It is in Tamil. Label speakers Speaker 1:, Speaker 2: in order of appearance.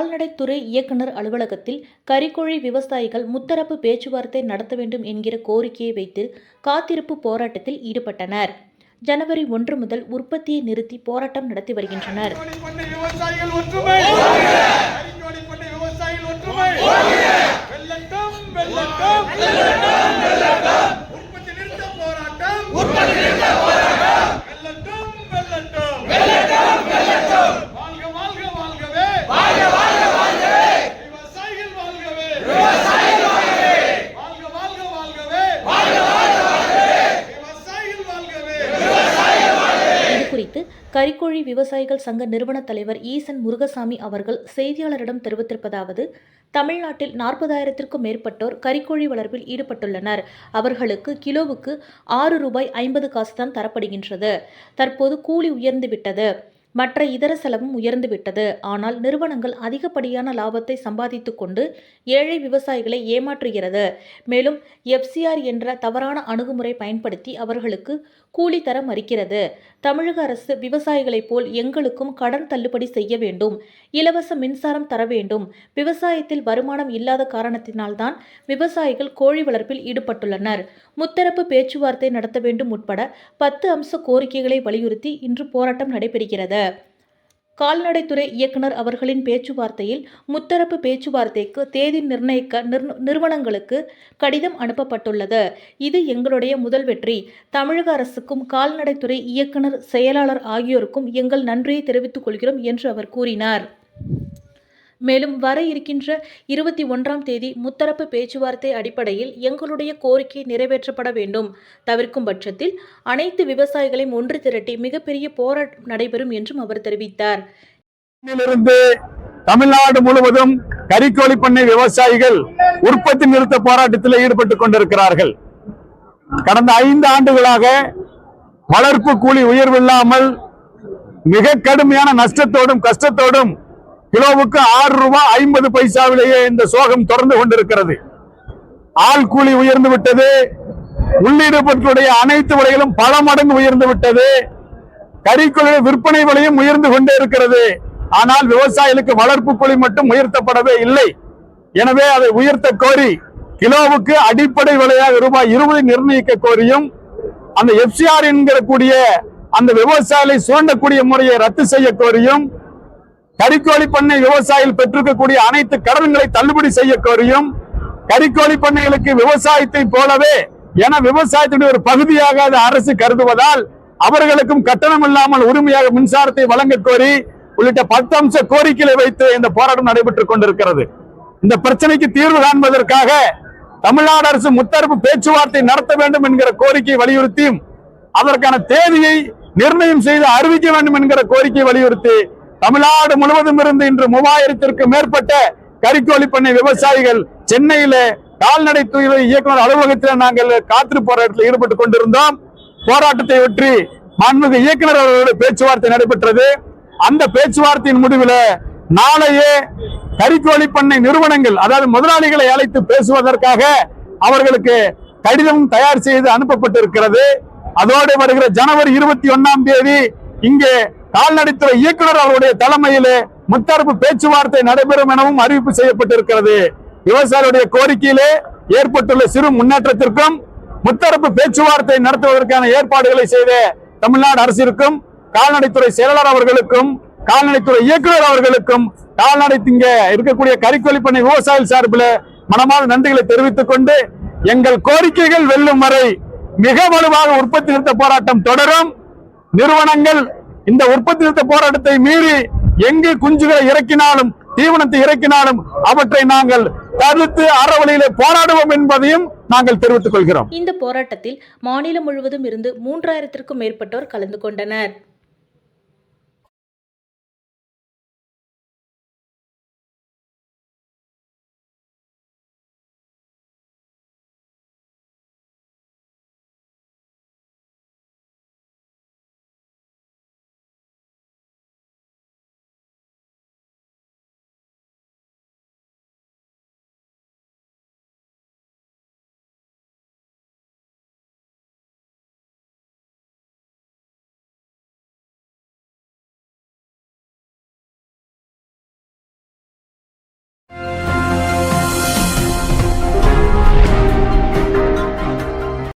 Speaker 1: கால்நடைத்துறை இயக்குநர் அலுவலகத்தில் கறிக்கோழி விவசாயிகள் முத்தரப்பு பேச்சுவார்த்தை நடத்த வேண்டும் என்கிற கோரிக்கையை வைத்து காத்திருப்பு போராட்டத்தில் ஈடுபட்டனர். ஜனவரி ஒன்று முதல் உற்பத்தியை நிறுத்தி போராட்டம் நடத்தி வருகின்றனர்.
Speaker 2: விவசாயிகள் உற்பத்தி நிறுத்த போராட்டம்.
Speaker 1: குறித்து கறிக்கோழி விவசாயிகள் சங்க நிறுவன தலைவர் ஈசன் முருகசாமி அவர்கள் செய்தியாளரிடம் தெரிவித்திருப்பதாவது தமிழ்நாட்டில் நாற்பதாயிரத்திற்கும் மேற்பட்டோர் கறிக்கோழி வளர்ப்பில் ஈடுபட்டுள்ளனர். அவர்களுக்கு கிலோவுக்கு ஆறு ரூபாய் ஐம்பது காசு தான் தரப்படுகின்றது. தற்போது கூலி உயர்ந்துவிட்டது மற்ற இதர செலவும் உயர்ந்துவிட்டது ஆனால் நிறுவனங்கள் அதிகப்படியான லாபத்தை சம்பாதித்து கொண்டு ஏழை விவசாயிகளை ஏமாற்றுகிறது. மேலும் எஃப்சிஆர் என்ற தவறான அணுகுமுறை பயன்படுத்தி அவர்களுக்கு கூலி தர மறுக்கிறது. தமிழக அரசு விவசாயிகளைப் போல் எங்களுக்கும் கடன் தள்ளுபடி செய்ய வேண்டும். இலவச மின்சாரம் தர வேண்டும். விவசாயத்தில் வருமானம் இல்லாத காரணத்தினால்தான் விவசாயிகள் கோழி வளர்ப்பில் ஈடுபட்டுள்ளனர். முத்தரப்பு பேச்சுவார்த்தை நடத்த வேண்டும் உட்பட பத்து அம்ச கோரிக்கைகளை வலியுறுத்தி இன்று போராட்டம் நடைபெறுகிறது. கால்நடைத்துறை இயக்குனர் அவர்களின் பேச்சுவார்த்தையில் முத்தரப்பு பேச்சுவார்த்தைக்கு தேதி நிர்ணயிக்க நிறுவனங்களுக்கு கடிதம் அனுப்பப்பட்டுள்ளது. இது எங்களுடைய முதல் வெற்றி. தமிழக அரசுக்கும் கால்நடைத்துறை இயக்குனர் செயலாளர் ஆகியோருக்கும் எங்கள் நன்றியை தெரிவித்துக் கொள்கிறோம் என்று அவர் கூறினார். மேலும் வர இருக்கின்ற இருபத்தி ஒன்றாம் தேதி முத்தரப்பு பேச்சுவார்த்தை அடிப்படையில் எங்களுடைய கோரிக்கை நிறைவேற்றப்பட வேண்டும். தவிர்க்கும் பட்சத்தில் அனைத்து விவசாயிகளையும் ஒன்று திரட்டி மிகப்பெரிய போராட்டம் நடைபெறும் என்றும் அவர் தெரிவித்தார்.
Speaker 3: தமிழ்நாடு முழுவதும் கறிக்கோழி பண்ணை விவசாயிகள் உற்பத்தி நிறுத்த போராட்டத்தில் ஈடுபட்டுக் கொண்டிருக்கிறார்கள். கடந்த ஐந்து ஆண்டுகளாக வளர்ப்பு கூலி உயர்வில்லாமல் மிக கடுமையான நஷ்டத்தோடும் கஷ்டத்தோடும் கிலோவுக்கு ஆறு ரூபாய் ஐம்பது பைசாவிலேயே இந்த சோகம் தொடர்ந்து கொண்டிருக்கிறது. ஆள் கூலி உயர்ந்து விட்டது. உள்ளீடு பொருட்களுடைய அனைத்து விலைகளும் பல மடங்கு உயர்ந்து விட்டது. கறிக்குழு விற்பனை விலையும் உயர்ந்து கொண்டே இருக்கிறது. ஆனால் விவசாயிகளுக்கு வளர்ப்பு கூலி மட்டும் உயர்த்தப்படவே இல்லை. எனவே அதை உயர்த்த கோரி கிலோவுக்கு அடிப்படை விலையாக ரூபாய் இருபது நிர்ணயிக்க கோரியும் அந்த எஃப்சிஆர் என்கிற கூடிய அந்த விவசாயிகளை சுரண்டக்கூடிய முறையை ரத்து செய்ய கோரியும் கறிக்கோழி பண்ணை விவசாயிகள் பெற்றிருக்கக்கூடிய அனைத்து கடன்களை தள்ளுபடி செய்ய கோரியும் கறிக்கோழி பண்ணைகளுக்கு விவசாயத்தை போலவே என விவசாயத்தினுடைய ஒரு பகுதியாக அது அரசு கருதுவதால் அவர்களுக்கும் கட்டணம் இல்லாமல் உரிமையாக மின்சாரத்தை வழங்க கோரி உள்ளிட்ட பத்து அம்ச கோரிக்கைகளை வைத்து இந்த போராட்டம் நடைபெற்றுக் கொண்டிருக்கிறது. இந்த பிரச்சனைக்கு தீர்வு காண்பதற்காக தமிழ்நாடு அரசு முத்தரப்பு பேச்சுவார்த்தை நடத்த வேண்டும் என்கிற கோரிக்கையை வலியுறுத்தியும் அதற்கான தேதியை நிர்ணயம் செய்து அறிவிக்க வேண்டும் என்கிற கோரிக்கையை வலியுறுத்தி தமிழ்நாடு முழுவதும் இருந்து இன்று மூவாயிரத்திற்கும் மேற்பட்ட கறிக்கோழி பண்ணை விவசாயிகள் சென்னையில கால்நடைத்துறை இயக்குனர் அலுவலகத்தில் நாங்கள் காத்திரு போராட்டத்தில் ஈடுபட்டுக் கொண்டிருந்தோம். போராட்டத்தை வெற்றி மாண்புமிகு இயக்குனர் அவர்களோட பேச்சுவார்த்தை நடைபெற்றது. அந்த பேச்சுவார்த்தையின் முடிவில் நாளையே கறிக்கோழி பண்ணை நிறுவனங்கள் அதாவது முதலாளிகளை அழைத்து பேசுவதற்காக அவர்களுக்கு கடிதம் தயார் செய்து அனுப்பப்பட்டிருக்கிறது. அதோடு வருகிற ஜனவரி இருபத்தி ஒன்னாம் தேதி இங்கே கால்நடைத்துறை இயக்குனர் அவருடைய தலைமையிலே முத்தரப்பு பேச்சுவார்த்தை நடைபெறும் எனவும் அறிவிப்பு செய்யப்பட்டிருக்கிறது. விவசாயிகளுடைய கோரிக்கையிலே ஏற்பட்டுள்ள சிறு முன்னேற்றத்திற்கும் முத்தரப்பு பேச்சுவார்த்தை நடத்துவதற்கான ஏற்பாடுகளை செய்த தமிழ்நாடு அரசிற்கும் கால்நடைத்துறை செயலாளர் அவர்களுக்கும் கால்நடைத்துறை இயக்குநர் அவர்களுக்கும் கால்நடை திங்க இருக்கக்கூடிய கறிக்கோழி பண்ணை விவசாயிகள் சார்பில் மனமான நன்றிகளை தெரிவித்துக் கொண்டு எங்கள் கோரிக்கைகள் வெல்லும் வரை மிக வலுவாக உற்பத்தி நிறுத்த போராட்டம் தொடரும். நிறுவனங்கள் இந்த உற்பத்தி நிறுத்த போராட்டத்தை மீறி எங்கு குஞ்சுகளை இறக்கினாலும் தீவனத்தை இறக்கினாலும் அவற்றை நாங்கள் தடுத்து அறவழியிலே போராடுவோம் என்பதையும் நாங்கள் தெரிவித்துக் கொள்கிறோம்.
Speaker 1: இந்த போராட்டத்தில் மாநிலம் முழுவதும் இருந்து மூன்றாயிரத்திற்கும் மேற்பட்டோர் கலந்து கொண்டனர்.